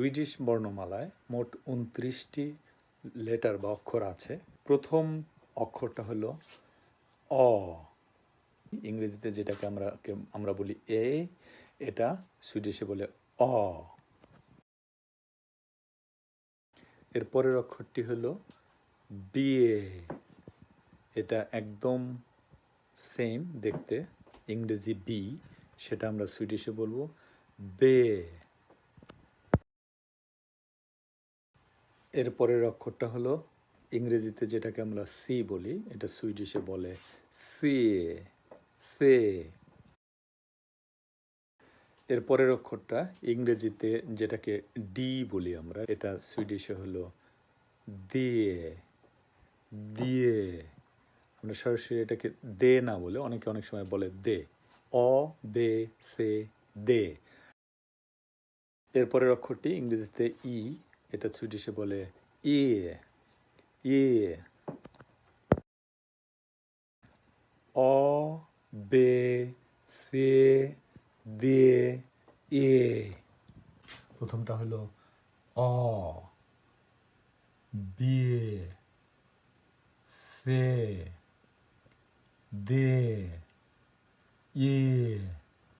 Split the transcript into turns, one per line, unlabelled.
Swedish বর্ণমালায় মোট উনত্রিশটি letter বা অক্ষর আছে। প্রথম অক্ষরটা হলো অ। ইংরেজিতে যেটাকে আমরা আমরা বলি এ, এটা সুইডিশে বলে অ। এর পরের অক্ষরটি হলো বিএ এটা একদম সেম দেখতে। ইংরেজি বি, সেটা আমরা সুইডিশে বলব বে। এর পরের অক্ষরটা হলো ইংরেজিতে যেটাকে আমরা সি বলি, এটা সুইডিশে বলে সি, সে। এর পরের অক্ষরটা ইংরেজিতে যেটাকে ডি বলি আমরা, এটা সুইডিশে হলো দিয়ে দিয়ে। আমরা সরাসরি এটাকে দে না বলে, অনেকে অনেক সময় বলে দে। অ, বে, সে, দে। এরপরের অক্ষরটি ইংরেজিতে ই এটা সুইডিশে বলে ই ই অ, বে, সে, দে, এ। প্রথমটা হলো অ বিয়ে সে, দে ইয়ে